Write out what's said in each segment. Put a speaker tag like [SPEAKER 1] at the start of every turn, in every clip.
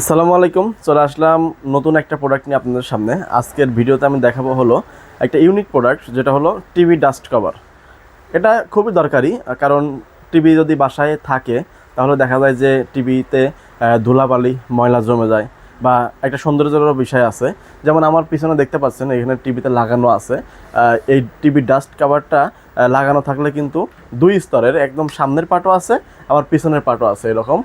[SPEAKER 1] আসসালামু আলাইকুম, চলে আসলাম নতুন একটা প্রোডাক্ট নিয়ে আপনাদের সামনে। আজকের ভিডিওতে আমি দেখাবো হলো একটা ইউনিক প্রোডাক্ট যেটা হলো টিভি ডাস্ট কভার এটা খুবই দরকারি, কারণ টিভি যদি বাসায় থাকে, তাহলে দেখা যায় যে টিভিতে ধুলাবালি, ময়লা জমে যায়, বা একটা সৌন্দর্যেরও বিষয় আছে। যেমন আমার পিছনে দেখতে পাচ্ছেন, এখানে টিভিতে লাগানো আছে। এই টিভি ডাস্ট কাভারটা লাগানো থাকলে কিন্তু দুই স্তরের, একদম সামনের পাটও আছে, আবার পিছনের পাটও আছে এরকম।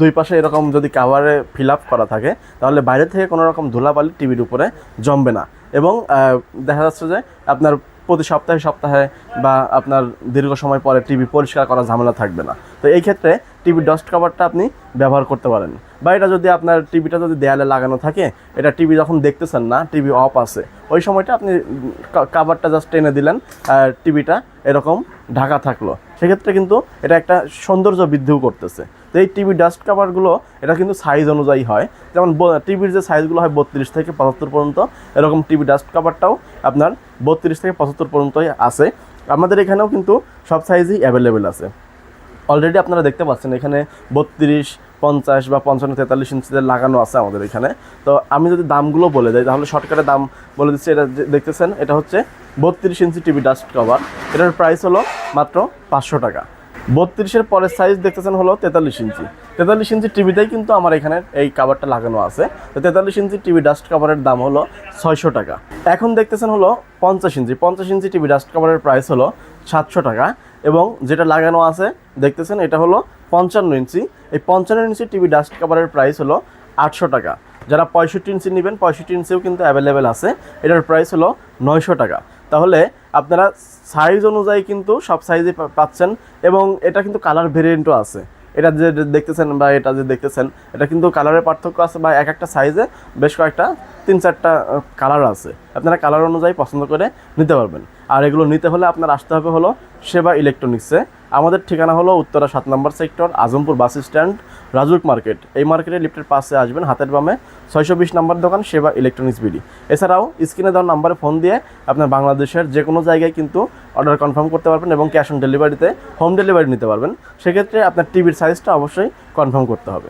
[SPEAKER 1] দুই পাশে এরকম যদি কাভারে ফিল আপ করা থাকে, তাহলে বাইরে থেকে কোনো রকম ধুলাবালি টিভির উপরে জমবে না। এবং দেখা যাচ্ছে যে আপনার প্রতি সপ্তাহে সপ্তাহে বা আপনার দীর্ঘ সময় পরে টিভি পরিষ্কার করা ঝামেলা থাকবে না। তো এই ক্ষেত্রে টিভি ডাস্ট কাভারটা আপনি ব্যবহার করতে পারেন। বা এটা যদি আপনার টিভিটা যদি দেয়ালে লাগানো থাকে, এটা টিভি যখন দেখতেছেন না টিভি অফ আছে, ওই সময়টা আপনি কাভারটা জাস্ট টেনে দিলেন, আর টিভিটা এরকম ঢাকা থাকল। সেক্ষেত্রে কিন্তু এটা একটা সৌন্দর্য বৃদ্ধিও করতেছে। তো এই টিভি ডাস্ট কাভারগুলো এটা কিন্তু সাইজ অনুযায়ী হয়। যেমন টিভির যে সাইজগুলো হয় বত্রিশ থেকে পঁচাত্তর পর্যন্ত, এরকম টিভি ডাস্ট কাভারটাও আপনার বত্রিশ থেকে পঁচাত্তর পর্যন্তই আছে। আমাদের এখানেও কিন্তু সব সাইজই অ্যাভেলেবেল আছে। অলরেডি আপনারা দেখতে পাচ্ছেন, এখানে বত্রিশ পঞ্চাশ বা পঞ্চান্ন, তেতাল্লিশ ইঞ্চিতে লাগানো আছে আমাদের এখানে। তো আমি যদি দামগুলো বলে দিই, তাহলে শর্টকাটে দাম বলে দিচ্ছি। এটা দেখতেছেন, এটা হচ্ছে বত্রিশ ইঞ্চি টিভি ডাস্ট কভার। এটার প্রাইস হলো মাত্র পাঁচশো টাকা। বত্রিশের পরের সাইজ দেখতেছেন হলো তেতাল্লিশ ইঞ্চি। তেতাল্লিশ ইঞ্চি টিভিতেই কিন্তু আমার এখানে এই কাভারটা লাগানো আছে। তো তেতাল্লিশ ইঞ্চি টিভি ডাস্ট কাভারের দাম হলো ছয়শো টাকা। এখন দেখতেছেন হলো পঞ্চাশ ইঞ্চি। পঞ্চাশ ইঞ্চি টিভি ডাস্ট কাভারের প্রাইস হলো সাতশো টাকা। এবং যেটা লাগানো আছে, দেখতেছেন, এটা হলো পঞ্চান্ন ইঞ্চি। এই পঞ্চান্ন ইঞ্চি টিভি ডাস্ট কাভারের প্রাইস হলো আটশো টাকা। যারা পঁয়ষট্টি ইঞ্চি নেবেন, পঁয়ষট্টি ইঞ্চিও কিন্তু অ্যাভেলেবেল আছে। এটার প্রাইস হলো নয়শো টাকা। তাহলে আপনারা সাইজ অনুযায়ী কিন্তু সব সাইজে পাচ্ছেন এবং এটা কিন্তু কালার ভেরিয়েন্টও আছে। এটা যে দেখতেছেন বা এটা যে দেখতেছেন, এটা কিন্তু কালারের পার্থক্য আছে বা এক একটা সাইজে বেশ কয়েকটা তিন চারটা কালার আছে। আপনারা কালার অনুযায়ী পছন্দ করে নিতে পারবেন। আর এগুলো নিতে হলে আপনার আসতে হবে হলো সেবা ইলেকট্রনিক্সে আমাদের ঠিকানা হলো উত্তরা সাত নম্বর sector, Azampur bus stand, Rajuk market. এই মার্কেটে লিফটের পাশে আসবেন, হাতের বামে ছয়শো বিশ নম্বর দোকান, সেবা ইলেকট্রনিক্স বিডি। এছাড়াও স্ক্রিনে দেওয়ার নাম্বারে ফোন দিয়ে আপনার বাংলাদেশের যে কোনো জায়গায় কিন্তু অর্ডার কনফার্ম করতে পারবেন এবং ক্যাশ অন ডেলিভারিতে হোম ডেলিভারি নিতে পারবেন। সেক্ষেত্রে আপনার টিভির সাইজটা অবশ্যই কনফার্ম করতে হবে।